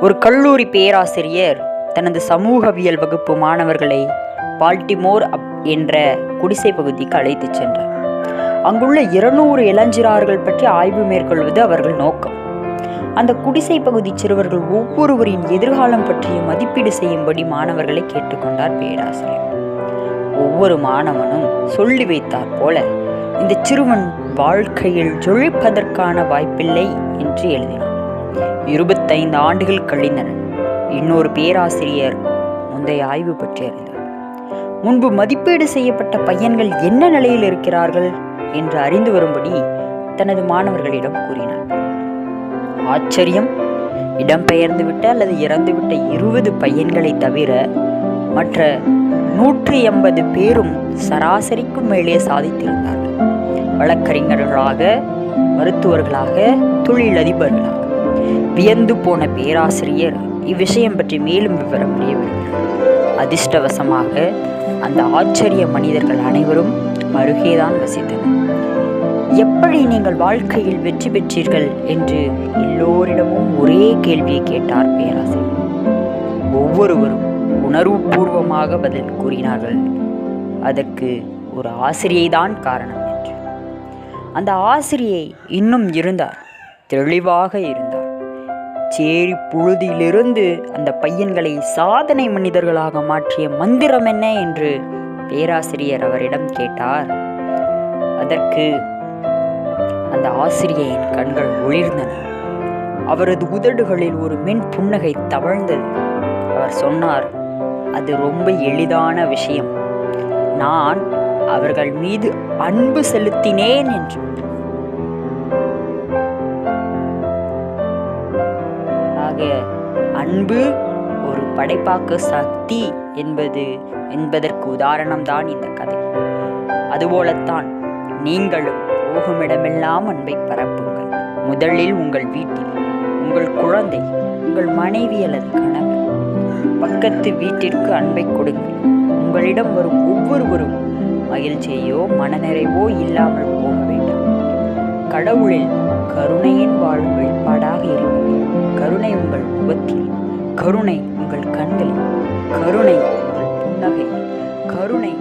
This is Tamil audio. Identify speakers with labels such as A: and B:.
A: ஒரு கல்லூரி பேராசிரியர் தனது சமூகவியல் வகுப்பு மாணவர்களை பால்டிமோர் அப் என்ற குடிசை பகுதிக்கு அழைத்துச் சென்றார். அங்குள்ள இருநூறு இளஞ்சிறார்கள் பற்றி ஆய்வு மேற்கொள்வது அவர்கள் நோக்கம். அந்த குடிசை பகுதி சிறுவர்கள் ஒவ்வொருவரின் எதிர்காலம் பற்றிய மதிப்பீடு செய்யும்படி மாணவர்களை கேட்டுக்கொண்டார் பேராசிரியர். ஒவ்வொரு மாணவனும் சொல்லி வைத்தார் போல இந்த சிறுவன் வாழ்க்கையில் ஜொழிப்பதற்கான வாய்ப்பில்லை என்று எழுதினான். இருபத்தைந்து ஆண்டுகள் கழிந்தன. இன்னொரு பேராசிரியர் முந்தைய ஆய்வு பற்றி அறிந்தார். முன்பு மதிப்பீடு செய்யப்பட்ட பையன்கள் என்ன நிலையில் இருக்கிறார்கள் என்று அறிந்து வரும்படி தனது மாணவர்களிடம் கூறினார். ஆச்சரியம். இடம்பெயர்ந்துவிட்ட அல்லது இறந்துவிட்ட இருபது பையன்களை தவிர மற்ற நூற்றி எண்பது பேரும் சராசரிக்கும் மேலே சாதித்திருந்தார்கள். வழக்கறிஞர்களாக மருத்துவர்களாக தொழிலதிபர்களாக. வியந்து போன பேராசிரியர் இவ்விஷயம் பற்றி மேலும் விவரம் அறிய விரும்பினார் அதிர்ஷ்டவசமாக அந்த ஆச்சரிய மனிதர்கள் அனைவரும் அருகேதான் வசித்தனர். எப்படி நீங்கள் வாழ்க்கையில் வெற்றி பெற்றீர்கள் என்று எல்லோரிடமும் ஒரே கேள்வியை கேட்டார் பேராசிரியர். ஒவ்வொருவரும் உணர்வுபூர்வமாக பதில் கூறினார்கள். அதற்கு ஒரு ஆசிரியை தான் காரணம் என்று. அந்த ஆசிரியை இன்னும் இருந்தார். தெளிவாக இருந்தார். சேரி புழுதியிலிருந்து அந்த பையன்களை சாதனை மனிதர்களாக மாற்றிய மந்திரம் என்ன என்று பேராசிரியர் அவரிடம் கேட்டார். அதற்கு அந்த ஆசிரியையின் கண்கள் ஒளிர்ந்தன. அவரது உதடுகளில் ஒரு மென் புன்னகை தவழ்ந்தது. அவர் சொன்னார் அது ரொம்ப எளிதான விஷயம். நான் அவர்கள் மீது அன்பு செலுத்தினேன் என்று. ஆக அன்பு ஒரு படைப்பாக்க சக்தி என்பது என்பதற்கு உதாரணம்தான் இந்த கதை. அதுபோலத்தான் நீங்களும் போகுமிடமெல்லாம் அன்பை பரப்புங்கள். முதலில் உங்கள் வீட்டில் உங்கள் குழந்தை உங்கள் மனைவி அல்லது கணவர். பக்கத்து வீட்டிற்கு அன்பை கொடுங்கள். உங்களிடம் வரும் ஒவ்வொருவரும் மகிழ்ச்சியோ மனநிறைவோ இல்லாமல் போக வேண்டும். கடவுளில் கருணையின் வாழ்வு கருணை உங்கள் கண்களில். கருணை உங்கள் புன்னகை. கருணை